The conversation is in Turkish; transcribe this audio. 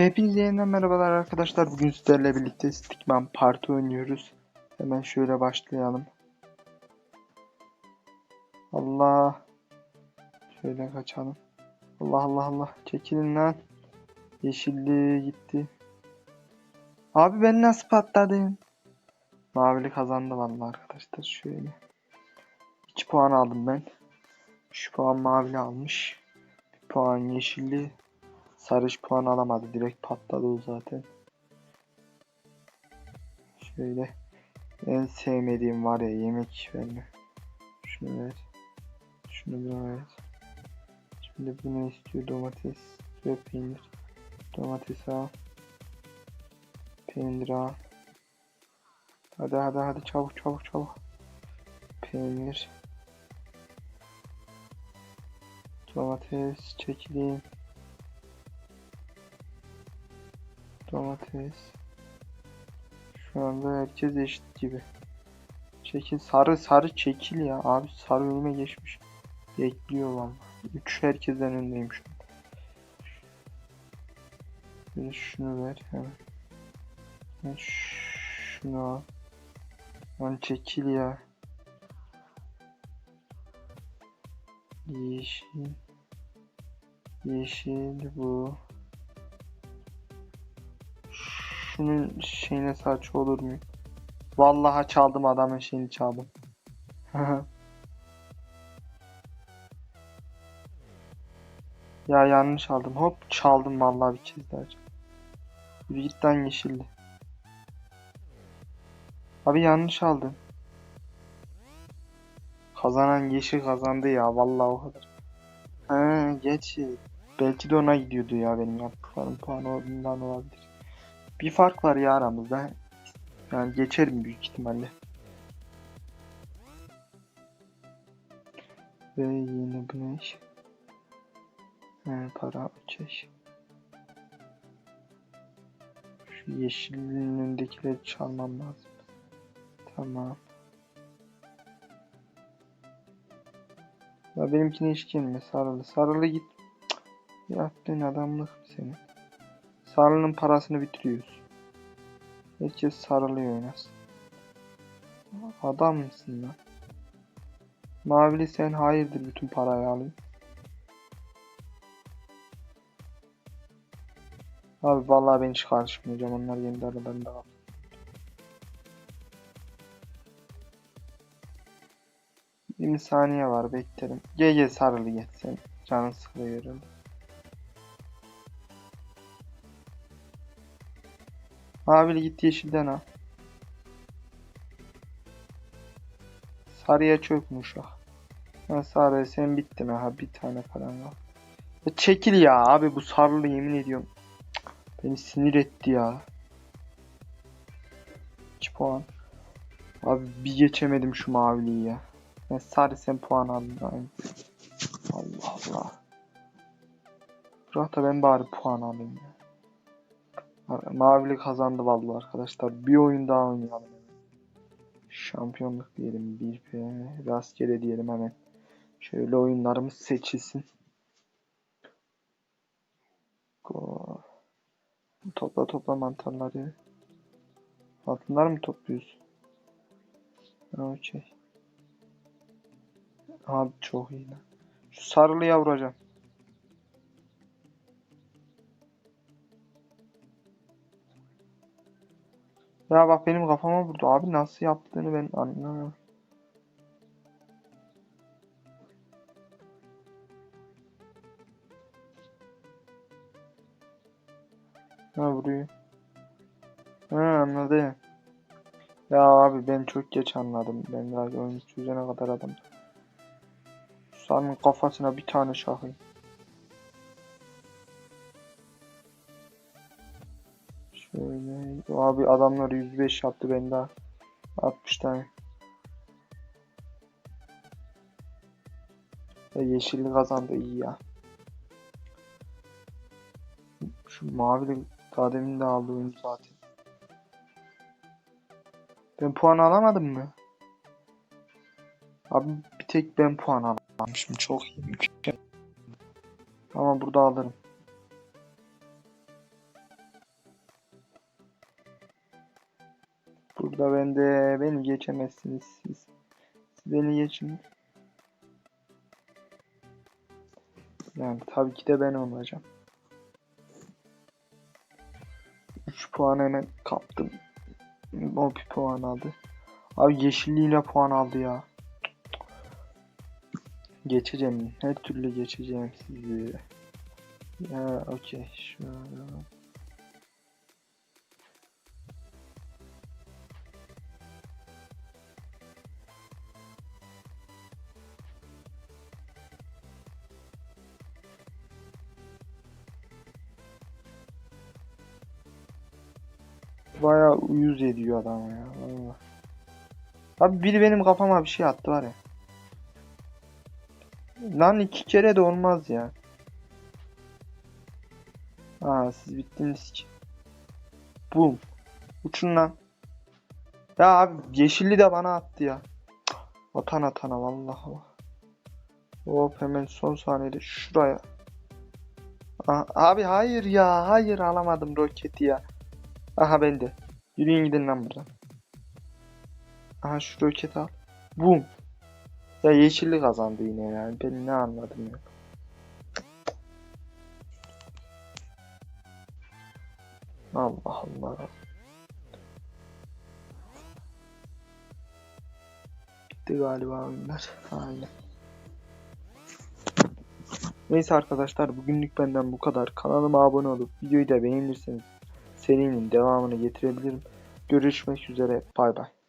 Hepinize yeniden merhabalar arkadaşlar. Bugün sizlerle birlikte Stickman Parti oynuyoruz. Hemen şöyle başlayalım. Allah. Şöyle kaçalım. Allah Allah Allah. Çekilin lan. Yeşilliği gitti. Abi ben nasıl patladım? Mavili kazandı vallahi arkadaşlar. Şöyle. 2 puan aldım ben. 3 puan mavili almış. 1 puan yeşilli. Sarış puan alamadı. Direkt patladı o zaten. Şöyle. En sevmediğim var ya yemek verme. Şunu ver. Şunu buna ver. Şimdi bu ne istiyor? Domates ve peynir. Domates al. Peynir al. Hadi hadi hadi çabuk çabuk çabuk. Peynir. Domates çekilin. Domates. Şu anda herkes eşit gibi. Çekil sarı sarı çekil ya. Abi sarı önüme geçmiş. Bekliyor valla. 3 herkesten öndeyim şu an. Bir şunu ver hemen. Şunu al. Lan çekil ya. Yeşil. Yeşil bu. Şunun şeyine saç olur mu? Vallahi çaldım adamın şeyini çaldım. ya yanlış aldım. Hop çaldım vallahi bir kez daha. Lan yeşilli. Abi yanlış aldım. Kazanan yeşil kazandı ya vallahi o kadar. He geç. Belki de ona gidiyordu ya benim yaptıklarım puanı ondan olabilir. Bir fark var ya aramızda. Yani geçerim büyük ihtimalle. Ve ne iş? He, para okey. Şu yeşilin önündekileri çalmam lazım. Tamam. Ya benimkine hiç gelme sarılı. Sarılı git. Yaptığın adamlık senin. Sarılının parasını bitiriyoruz. Herkes sarılıyor oynasın. Adam mısın lan? Mavili sen hayırdır bütün parayı alayım. Abi vallahi ben hiç karışmayacağım. Onlar kendi aralarında kalsın. Bir saniye var beklerim. Gel gel sarılı gel sen. Canın sıkılıyor herhalde. Mavili git yeşilden al. Sarıya çökmüş ah. Ha sarı sen bittin ha bir tane falan var. Ya çekil ya abi bu sarılı yemin ediyorum. Beni sinir etti ya. 2 puan. Abi bir geçemedim şu maviliyi ya. Ben sarı sen puan aldın aynı. Allah Allah. Bırak da ben bari puan alayım ya. Mavili kazandı vallahi arkadaşlar. Bir oyun daha oynayalım. Şampiyonluk diyelim. 1P rastgele diyelim hemen. Şöyle oyunlarımız seçilsin. Go. Topla topla mantarları. Altınlar mı topluyorsun? Okey. Abi çok iyi. Şu sarılıya vuracağım. Ya bak benim kafama vurdu. Abi nasıl yaptığını ben anlamıyorum. Ha vuruyor. Ha anladım. Ya abi ben çok geç anladım. Ben daha oyunu çözene kadar adam. Sanın kafasına bir tane şahıyım. Şöyle. Abi adamlar 105 yaptı ben daha. 60 tane. Ya yeşilli kazandı iyi ya. Şu mavili daha demin de aldı zaten. Ben puan alamadım mı? Abi bir tek ben puan alamamışım. Çok iyi. Ama burada alırım. Sıra bende. Beni geçemezsiniz siz. Siz beni geçin. Yani tabii ki de ben olacağım. 3 puan hemen kaptım. O bir puan aldı. Abi yeşilliğiyle puan aldı ya. Geçeceğim. Her türlü geçeceğim sizi. Ya okey. Şöyle. Bayağı uyuz ediyor adam ya. Vallahi. Abi biri benim kafama bir şey attı var ya. Lan iki kere de olmaz ya. Aa siz bittiniz ki. Bum. Uçun lan. Ya abi yeşilli de bana attı ya. Cık, Atan atana vallahi. Hop hemen son saniyede şuraya. Aa, abi hayır ya. Hayır alamadım roketi ya. Aha bende. Yürüyün gidin lan buradan. Aha şu roketi al. Bum. Ya yeşilli kazandı yine yani. Ben ne anladım ya. Allah Allah. Bitti galiba oyunlar. Aynen. Neyse arkadaşlar bugünlük benden bu kadar. Kanalıma abone olup videoyu da beğenirseniz serinin devamını getirebilirim. Görüşmek üzere. Bay bay.